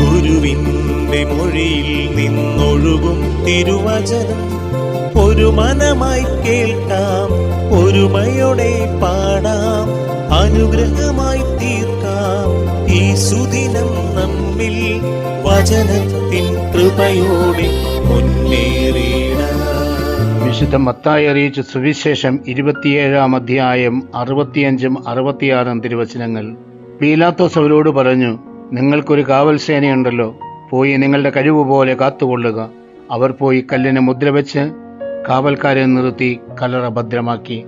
ഗുരുവിന്റെ മൊഴിയിൽ നിന്നൊഴുകും തിരുവചനം. ഒരു മനമായി കേൾക്കാം ഒരുമയോടെ പാടാം അനുഗ്രഹമായി തീർക്കാം. ഈ സുദിനം നമ്മിൽ വചനത്തിൻ കൃപയോടെ മുന്നേറിയിടാം വിശുദ്ധ മത്തായി അറിയിച്ച സുവിശേഷം ഇരുപത്തിയേഴാം അധ്യായം അറുപത്തിയഞ്ചും അറുപത്തിയാറും തിരുവചനങ്ങൾ. പീലാത്തോസ് അവരോട് പറഞ്ഞു നിങ്ങൾക്കൊരു കാവൽ സേനയുണ്ടല്ലോ പോയി നിങ്ങളുടെ കഴിവ് പോലെ കാത്തുകൊള്ളുക. അവർ പോയി കല്ലിന് മുദ്ര വെച്ച് കാവൽക്കാരെ നിർത്തി കല്ലറ ഭദ്രമാക്കി.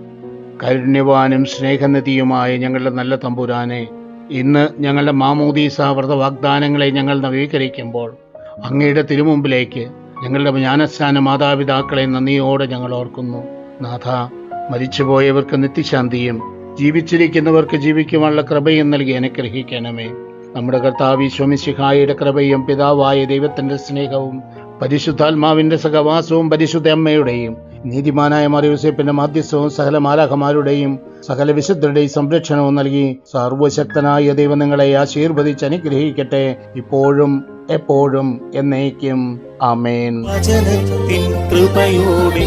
കാരുണ്യവാനും സ്നേഹനിധിയുമായ ഞങ്ങളുടെ നല്ല തമ്പുരാനെ ഇന്ന് ഞങ്ങളുടെ മാമോദീസ വ്രത വാഗ്ദാനങ്ങളെ ഞങ്ങൾ നവീകരിക്കുമ്പോൾ അങ്ങയുടെ തിരുമുമ്പിലേക്ക് ഞങ്ങളുടെ ജ്ഞാനസ്ഥാന മാതാപിതാക്കളെ നന്ദിയോടെ ഞങ്ങൾ ഓർക്കുന്നു. നാഥ മരിച്ചുപോയവർക്ക് നിത്യശാന്തിയും ജീവിച്ചിരിക്കുന്നവർക്ക് ജീവിക്കുവാനുള്ള കൃപയും നൽകി അനുഗ്രഹിക്കണമേ. നമ്മുടെ കർത്താവ് ഈശ്വമിശിഹായുടെ കൃപയും പിതാവായ ദൈവത്തിന്റെ സ്നേഹവും പരിശുദ്ധാത്മാവിന്റെ സഹവാസവും പരിശുദ്ധ അമ്മയുടെയും നീതിമാനായ മറിയൂസേപ്പിന്റെ മാധ്യസ്ഥവും സകല മാലാഖമാരുടെയും സകല വിശുദ്ധരുടെയും സംരക്ഷണവും നൽകി സർവശക്തനായ ദൈവം നിങ്ങളെ ആശീർവദിച്ച് അനുഗ്രഹിക്കട്ടെ. ഇപ്പോഴും എപ്പോഴും എന്നേക്കും. ആമേൻ. കൃപയോടെ